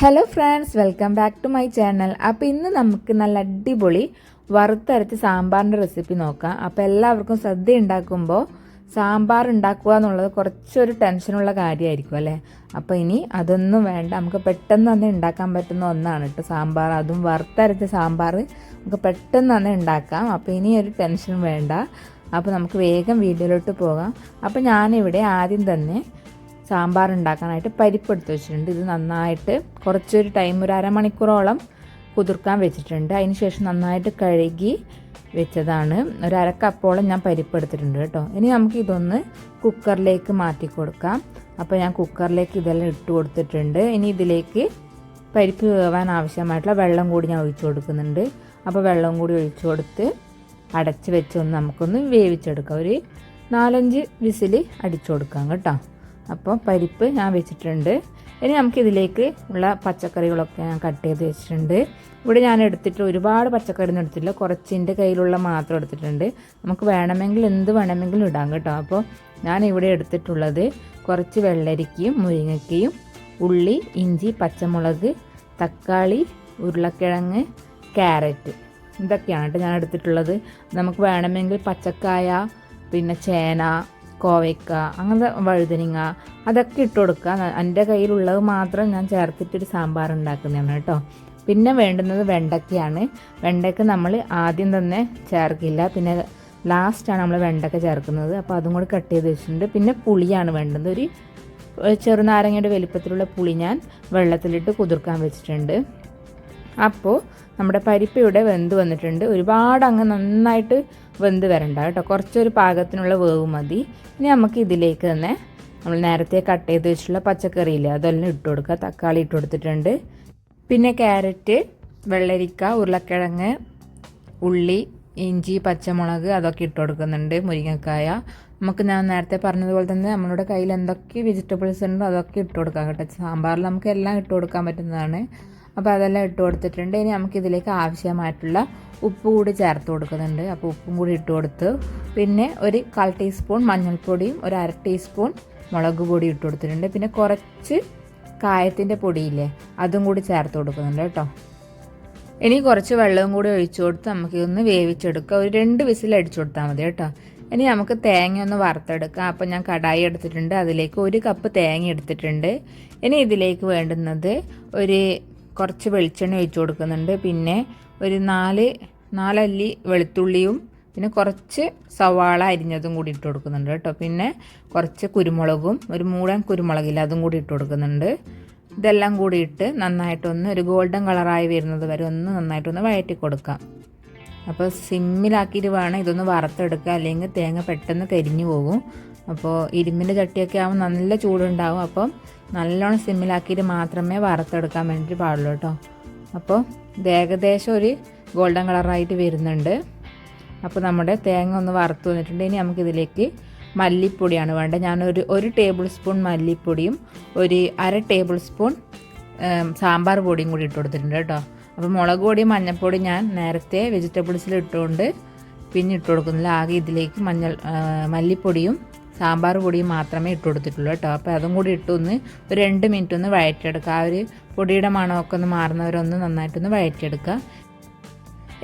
Hello friends welcome back to my channel അപ്പോൾ ഇന്ന് നമുക്ക് നല്ല അടിപൊളി വറുത്തരച്ച് സാമ്പാറിന്റെ റെസിപ്പി നോക്കാം. അപ്പോൾ എല്ലാവർക്കും സദ്യ ഉണ്ടാക്കുമ്പോൾ സാമ്പാർ ഉണ്ടാക്കുക എന്നുള്ളത് കുറച്ചൊരു ടെൻഷനുള്ള കാര്യമായിരിക്കും അല്ലേ? അപ്പോൾ ഇനി അതൊന്നും വേണ്ട. നമുക്ക് പെട്ടെന്ന് തന്നെ ഉണ്ടാക്കാൻ പറ്റുന്ന ഒന്നാണ് കേട്ടോ സാമ്പാർ. അതും വറുത്തരച്ച സാമ്പാർ നമുക്ക് പെട്ടെന്ന് തന്നെ ഉണ്ടാക്കാം. അപ്പോൾ ഇനി ഒരു ടെൻഷൻ വേണ്ട. അപ്പോൾ നമുക്ക് വേഗം വീഡിയോയിലോട്ട് പോകാം. അപ്പോൾ ഞാനിവിടെ ആദ്യം തന്നെ സാമ്പാർ ഉണ്ടാക്കാനായിട്ട് പരിപ്പ് എടുത്ത് വെച്ചിട്ടുണ്ട്. ഇത് നന്നായിട്ട് കുറച്ചൊരു ടൈം ഒരു അരമണിക്കൂറോളം കുതിർക്കാൻ വെച്ചിട്ടുണ്ട്. അതിന് ശേഷം നന്നായിട്ട് കഴുകി വെച്ചതാണ്. ഒരു അരക്കപ്പോളം ഞാൻ പരിപ്പ് എടുത്തിട്ടുണ്ട് കേട്ടോ. ഇനി നമുക്ക് ഇതൊന്ന് കുക്കറിലേക്ക് മാറ്റി കൊടുക്കാം. അപ്പോൾ ഞാൻ കുക്കറിലേക്ക് ഇതെല്ലാം ഇട്ട് കൊടുത്തിട്ടുണ്ട്. ഇനി ഇതിലേക്ക് പരിപ്പ് വേവാൻ ആവശ്യമായിട്ടുള്ള വെള്ളം കൂടി ഞാൻ ഒഴിച്ചു കൊടുക്കുന്നുണ്ട്. അപ്പോൾ വെള്ളം കൂടി ഒഴിച്ചു കൊടുത്ത് അടച്ച് വെച്ചൊന്ന് നമുക്കൊന്ന് വേവിച്ചെടുക്കാം. ഒരു നാലഞ്ച് വിസിൽ അടിച്ചു കൊടുക്കാം കേട്ടോ. അപ്പോൾ പരിപ്പ് ഞാൻ വെച്ചിട്ടുണ്ട്. ഇനി നമുക്കിതിലേക്ക് ഉള്ള പച്ചക്കറികളൊക്കെ ഞാൻ കട്ട് ചെയ്ത് വെച്ചിട്ടുണ്ട്. ഇവിടെ ഞാൻ എടുത്തിട്ട് ഒരുപാട് പച്ചക്കറി ഒന്നും എടുത്തിട്ടില്ല. കുറച്ച് എന്റെ കയ്യിലുള്ള മാത്രം എടുത്തിട്ടുണ്ട്. നമുക്ക് വേണമെങ്കിൽ എന്ത് വേണമെങ്കിലും ഇടാം കേട്ടോ. അപ്പോൾ ഞാൻ ഇവിടെ എടുത്തിട്ടുള്ളത് കുറച്ച് വെള്ളരിക്കയും മുരിങ്ങയ്ക്കയും ഉള്ളി ഇഞ്ചി പച്ചമുളക് തക്കാളി ഉരുളക്കിഴങ്ങ് ക്യാരറ്റ് ഇതൊക്കെയാണ് കേട്ടോ ഞാൻ എടുത്തിട്ടുള്ളത്. നമുക്ക് വേണമെങ്കിൽ പച്ചക്കായ പിന്നെ ചേന കോവയ്ക്ക അങ്ങനത്തെ വഴുതനങ്ങ അതൊക്കെ ഇട്ട് കൊടുക്കുക. എന്റെ കയ്യിലുള്ളത് മാത്രം ഞാൻ ചേർത്തിട്ടൊരു സാമ്പാർ ഉണ്ടാക്കുന്നതാണ് കേട്ടോ. പിന്നെ വേണ്ടുന്നത് വെണ്ടയ്ക്കയാണ്. വെണ്ടയ്ക്ക നമ്മൾ ആദ്യം തന്നെ ചേർക്കില്ല. പിന്നെ ലാസ്റ്റാണ് നമ്മൾ വെണ്ടയ്ക്ക ചേർക്കുന്നത്. അപ്പോൾ അതും കൂടി കട്ട് ചെയ്ത് വെച്ചിട്ടുണ്ട്. പിന്നെ പുളിയാണ് വേണ്ടത് ഒരു ചെറുനാരങ്ങയുടെ വലിപ്പത്തിലുള്ള പുളി ഞാൻ വെള്ളത്തിലിട്ട് കുതിർക്കാൻ വെച്ചിട്ടുണ്ട്. അപ്പോൾ നമ്മുടെ പരിപ്പ് ഇവിടെ വെന്ത് വന്നിട്ടുണ്ട്. ഒരുപാട് അങ്ങ് നന്നായിട്ട് വെന്ത് വരണ്ട കേട്ടോ. കുറച്ചൊരു പാകത്തിനുള്ള വേവ് മതി. ഇനി നമുക്ക് ഇതിലേക്ക് തന്നെ നമ്മൾ നേരത്തെ കട്ട് ചെയ്ത് വെച്ചിട്ടുള്ള പച്ചക്കറിയില്ലേ അതെല്ലാം ഇട്ട് കൊടുക്കുക. തക്കാളി ഇട്ട് കൊടുത്തിട്ടുണ്ട്. പിന്നെ ക്യാരറ്റ് വെള്ളരിക്ക ഉരുളക്കിഴങ്ങ് ഉള്ളി ഇഞ്ചി പച്ചമുളക് അതൊക്കെ ഇട്ട് കൊടുക്കുന്നുണ്ട്. മുരിങ്ങക്കായ. നമുക്ക് ഞാൻ നേരത്തെ പറഞ്ഞതുപോലെ തന്നെ നമ്മളുടെ കയ്യിൽ എന്തൊക്കെ വെജിറ്റബിൾസ് ഉണ്ടോ അതൊക്കെ ഇട്ട് കൊടുക്കാം കേട്ടോ. സാമ്പാറിൽ നമുക്ക് എല്ലാം ഇട്ട് കൊടുക്കാൻ പറ്റുന്നതാണ്. അപ്പോൾ അതെല്ലാം ഇട്ട് കൊടുത്തിട്ടുണ്ട്. ഇനി നമുക്ക് ഇതിലേക്ക് ആവശ്യമായിട്ടുള്ള ഉപ്പ് കൂടി ചേർത്ത് കൊടുക്കുന്നുണ്ട്. അപ്പോൾ ഉപ്പും കൂടി ഇട്ട് കൊടുത്ത് പിന്നെ ഒരു കാൽ ടീസ്പൂൺ മഞ്ഞൾപ്പൊടിയും ഒരു അര ടീസ്പൂൺ മുളക് പൊടി ഇട്ട് കൊടുത്തിട്ടുണ്ട്. പിന്നെ കുറച്ച് കായത്തിന്റെ പൊടിയില്ലേ അതും കൂടി ചേർത്ത് കൊടുക്കുന്നുണ്ട് കേട്ടോ. ഇനി കുറച്ച് വെള്ളവും കൂടി ഒഴിച്ചു കൊടുത്ത് നമുക്കിതൊന്ന് വേവിച്ചെടുക്കുക ഒരു രണ്ട് വിസിൽ അടിച്ചു കൊടുത്താൽ മതി കേട്ടോ. ഇനി നമുക്ക് തേങ്ങ ഒന്ന് വറുത്തെടുക്കാം. അപ്പോൾ ഞാൻ കടായി എടുത്തിട്ടുണ്ട്. അതിലേക്ക് ഒരു കപ്പ് തേങ്ങ എടുത്തിട്ടുണ്ട്. ഇനി ഇതിലേക്ക് വേണ്ടുന്നത് ഒരു കുറച്ച് വെളിച്ചെണ്ണ ഒഴിച്ചു കൊടുക്കുന്നുണ്ട്. പിന്നെ ഒരു നാല് നാലല്ലി വെളുത്തുള്ളിയും പിന്നെ കുറച്ച് സവാള അരിഞ്ഞതും കൂടി ഇട്ട് കൊടുക്കുന്നുണ്ട് കേട്ടോ. പിന്നെ കുറച്ച് കുരുമുളകും ഒരു മൂടൻ കുരുമുളകില്ല അതും കൂടി ഇട്ട് കൊടുക്കുന്നുണ്ട്. ഇതെല്ലാം കൂടി ഇട്ട് നന്നായിട്ടൊന്ന് ഒരു ഗോൾഡൻ കളറായി വരുന്നത് വരെ ഒന്ന് നന്നായിട്ടൊന്ന് വഴറ്റി കൊടുക്കാം. അപ്പോൾ സിമ്മിലാക്കിയിട്ട് വേണം ഇതൊന്ന് വറുത്തെടുക്കുക. അല്ലെങ്കിൽ തേങ്ങ പെട്ടെന്ന് കരിഞ്ഞു പോകും. അപ്പോൾ ഇരുമ്പിന്റെ ചട്ടിയൊക്കെ ആകുമ്പോൾ നല്ല ചൂടുണ്ടാവും. അപ്പം നല്ലോണം സിമ്മിലാക്കിയിട്ട് മാത്രമേ വറുത്തെടുക്കാൻ വേണ്ടിയിട്ട് പാടുള്ളൂ കേട്ടോ. അപ്പോൾ ഇത് ഏകദേശം ഒരു ഗോൾഡൻ കളറായിട്ട് വരുന്നുണ്ട്. അപ്പോൾ നമ്മുടെ തേങ്ങ ഒന്ന് വറുത്ത് വന്നിട്ടുണ്ട്. ഇനി നമുക്കിതിലേക്ക് മല്ലിപ്പൊടിയാണ് വേണ്ടത്. ഞാനൊരു ഒരു ടേബിൾ സ്പൂൺ മല്ലിപ്പൊടിയും ഒരു അര ടേബിൾ സ്പൂൺ സാമ്പാർ പൊടിയും കൂടി ഇട്ട് കൊടുത്തിട്ടുണ്ട് കേട്ടോ. അപ്പോൾ മുളക് പൊടിയും മഞ്ഞൾപ്പൊടി ഞാൻ നേരത്തെ വെജിറ്റബിൾസിൽ ഇട്ടുകൊണ്ട് പിന്നെ ഇട്ട് കൊടുക്കുന്നില്ല. ആകെ ഇതിലേക്ക് മഞ്ഞൾ മല്ലിപ്പൊടിയും സാമ്പാർ പൊടിയും മാത്രമേ ഇട്ട് കൊടുത്തിട്ടുള്ളൂ കേട്ടോ. അപ്പോൾ അതും കൂടി ഇട്ടൊന്ന് ഒരു രണ്ട് മിനിറ്റ് ഒന്ന് വഴറ്റിയെടുക്കുക ആ ഒരു പൊടിയുടെ മണമൊക്കെ ഒന്ന് മാറുന്നവരൊന്ന് നന്നായിട്ടൊന്ന് വഴറ്റിയെടുക്കുക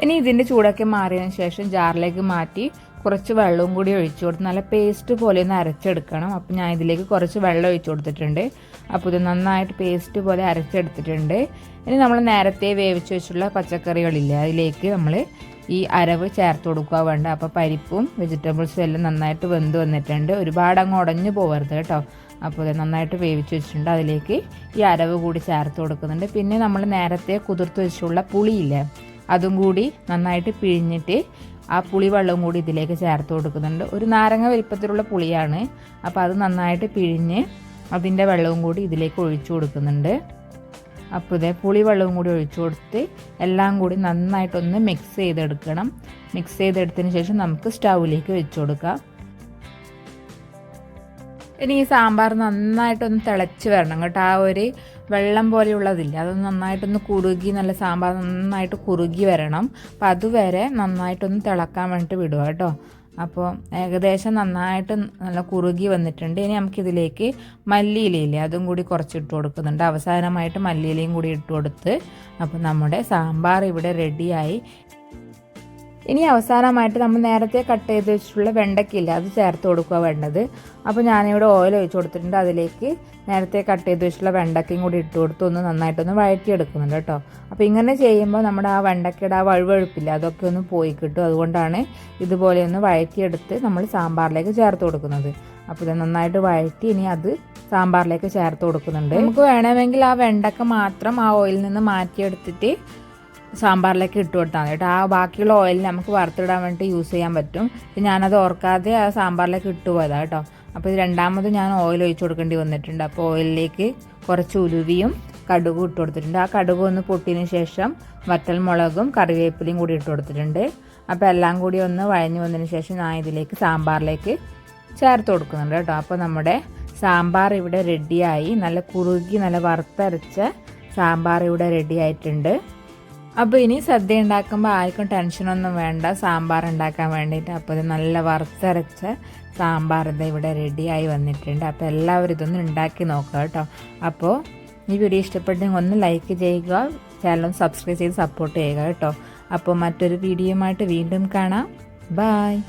ഇനി ഇതിന്റെ ചൂടൊക്കെ മാറിയതിന് ശേഷം ജാറിലേക്ക് മാറ്റി കുറച്ച് വെള്ളവും കൂടി ഒഴിച്ചു കൊടുത്ത് നല്ല പേസ്റ്റ് പോലെ ഒന്ന് അരച്ചെടുക്കണം. അപ്പോൾ ഞാൻ ഇതിലേക്ക് കുറച്ച് വെള്ളം ഒഴിച്ചു കൊടുത്തിട്ടുണ്ട്. അപ്പോൾ ഇത് നന്നായിട്ട് പേസ്റ്റ് പോലെ അരച്ചെടുത്തിട്ടുണ്ട്. ഇനി നമ്മൾ നേരത്തെ വേവിച്ച് വെച്ചുള്ള പച്ചക്കറികളില്ലേ അതിലേക്ക് നമ്മൾ ഈ അരവ് ചേർത്ത് കൊടുക്കുക വേണ്ട. അപ്പോൾ പരിപ്പും വെജിറ്റബിൾസും എല്ലാം നന്നായിട്ട് വെന്ത് വന്നിട്ടുണ്ട്. ഒരുപാട് അങ്ങ് ഉടഞ്ഞു പോകരുത് കേട്ടോ. അപ്പോൾ ഇത് നന്നായിട്ട് വേവിച്ച് വെച്ചിട്ടുണ്ട്. അതിലേക്ക് ഈ അരവ് കൂടി ചേർത്ത് കൊടുക്കുന്നുണ്ട്. പിന്നെ നമ്മൾ നേരത്തെ കുതിർത്ത് വെച്ചുള്ള പുളിയില്ലേ അതും കൂടി നന്നായിട്ട് പിഴിഞ്ഞിട്ട് ആ പുളി വെള്ളവും കൂടി ഇതിലേക്ക് ചേർത്ത് കൊടുക്കുന്നുണ്ട്. ഒരു നാരങ്ങ വലിപ്പത്തിലുള്ള പുളിയാണ്. അപ്പോൾ അത് നന്നായിട്ട് പിഴിഞ്ഞ് അതിന്റെ വെള്ളവും കൂടി ഇതിലേക്ക് ഒഴിച്ചു കൊടുക്കുന്നുണ്ട്. അപ്പോൾ ഇതേ പുളി വെള്ളവും കൂടി ഒഴിച്ചു കൊടുത്ത് എല്ലാം കൂടി നന്നായിട്ടൊന്ന് മിക്സ് ചെയ്തെടുക്കണം. മിക്സ് ചെയ്തെടുത്തതിന് ശേഷം നമുക്ക് സ്റ്റൗവിലേക്ക് വെച്ച് കൊടുക്കാം. ഇനി ഈ സാമ്പാർ നന്നായിട്ടൊന്ന് തിളച്ച് വരണം കേട്ടോ. ആ ഒരു വെള്ളം പോലെയുള്ളതില്ല. അത് നന്നായിട്ടൊന്ന് കുറുകി നല്ല സാമ്പാർ നന്നായിട്ട് കുറുകി വരണം. അപ്പം അതുവരെ നന്നായിട്ടൊന്ന് തിളക്കാൻ വേണ്ടിയിട്ട് വിടുക കേട്ടോ. അപ്പോൾ ഏകദേശം നന്നായിട്ട് നല്ല കുറുകി വന്നിട്ടുണ്ട്. ഇനി നമുക്കിതിലേക്ക് മല്ലിയിലയില്ലേ അതും കൂടി കുറച്ച് ഇട്ട് കൊടുക്കുന്നുണ്ട്. അവസാനമായിട്ട് മല്ലിയിലയും കൂടി ഇട്ട് കൊടുത്ത് അപ്പോൾ നമ്മുടെ സാമ്പാർ ഇവിടെ റെഡിയായി ഇനി അവസാനമായിട്ട് നമ്മൾ നേരത്തെ കട്ട് ചെയ്ത് വെച്ചിട്ടുള്ള വെണ്ടയ്ക്കില്ല അത് ചേർത്ത് കൊടുക്കുക വേണ്ടത്. അപ്പോൾ ഞാനിവിടെ ഓയിൽ ഒഴിച്ച് കൊടുത്തിട്ടുണ്ട്. അതിലേക്ക് നേരത്തെ കട്ട് ചെയ്ത് വെച്ചിട്ടുള്ള വെണ്ടയ്ക്കയും കൂടി ഇട്ട് കൊടുത്ത് ഒന്ന് നന്നായിട്ടൊന്ന് വഴറ്റിയെടുക്കുന്നുണ്ട് കേട്ടോ. അപ്പോൾ ഇങ്ങനെ ചെയ്യുമ്പോൾ നമ്മുടെ ആ വെണ്ടയ്ക്കയുടെ ആ വഴുവഴുപ്പില്ല അതൊക്കെ ഒന്ന് പോയി കിട്ടും. അതുകൊണ്ടാണ് ഇതുപോലെ ഒന്ന് വഴറ്റിയെടുത്ത് നമ്മൾ സാമ്പാറിലേക്ക് ചേർത്ത് കൊടുക്കുന്നത്. അപ്പോൾ ഇത് നന്നായിട്ട് വഴറ്റി ഇനി അത് സാമ്പാറിലേക്ക് ചേർത്ത് കൊടുക്കുന്നുണ്ട്. നമുക്ക് വേണമെങ്കിൽ ആ വെണ്ടക്ക മാത്രം ആ ഓയിലിൽ നിന്ന് മാറ്റിയെടുത്തിട്ട് സാമ്പാറിലേക്ക് ഇട്ട് കൊടുത്താൽ മതി കേട്ടോ. ആ ബാക്കിയുള്ള ഓയിൽ നമുക്ക് വറുത്തിടാൻ വേണ്ടി യൂസ് ചെയ്യാൻ പറ്റും. ഞാനത് ഓർക്കാതെ ആ സാമ്പാറിലേക്ക് ഇട്ട് പോയതാണ് കേട്ടോ. അപ്പോൾ ഇത് രണ്ടാമത് ഞാൻ ഓയിൽ ഒഴിച്ച് കൊടുക്കേണ്ടി വന്നിട്ടുണ്ട്. അപ്പോൾ ഓയിലിലേക്ക് കുറച്ച് ഉലുവിയും കടുകും ഇട്ട് കൊടുത്തിട്ടുണ്ട്. ആ കടുക് ഒന്ന് പൊട്ടിയതിന് ശേഷം വറ്റൽമുളകും കറിവേപ്പിലയും കൂടി ഇട്ട് കൊടുത്തിട്ടുണ്ട്. അപ്പോൾ എല്ലാം കൂടി ഒന്ന് വഴഞ്ഞു വന്നതിന് ശേഷം ഞാൻ ഇതിലേക്ക് സാമ്പാറിലേക്ക് ചേർത്ത് കൊടുക്കുന്നുണ്ട് കേട്ടോ. അപ്പോൾ നമ്മുടെ സാമ്പാർ ഇവിടെ റെഡിയായി നല്ല കുറുകി നല്ല വറുത്തരച്ച സാമ്പാർ ഇവിടെ റെഡി ആയിട്ടുണ്ട്. അപ്പോൾ ഇനി സദ്യ ഉണ്ടാക്കുമ്പോൾ ആർക്കും ടെൻഷനൊന്നും വേണ്ട. സാമ്പാർ ഉണ്ടാക്കാൻ വേണ്ടിയിട്ട് അപ്പോൾ ഇത് നല്ല വറുത്തരച്ച സാമ്പാർ ഇത് ഇവിടെ റെഡിയായി വന്നിട്ടുണ്ട്. അപ്പോൾ എല്ലാവരും ഇതൊന്നും ഉണ്ടാക്കി നോക്കുക കേട്ടോ. അപ്പോൾ ഈ വീഡിയോ ഇഷ്ടപ്പെട്ടെങ്കിൽ ഒന്ന് ലൈക്ക് ചെയ്യുക ചാനൽ സബ്സ്ക്രൈബ് ചെയ്ത് സപ്പോർട്ട് ചെയ്യുക കേട്ടോ. അപ്പോൾ മറ്റൊരു വീഡിയോയുമായിട്ട് വീണ്ടും കാണാം. ബായ്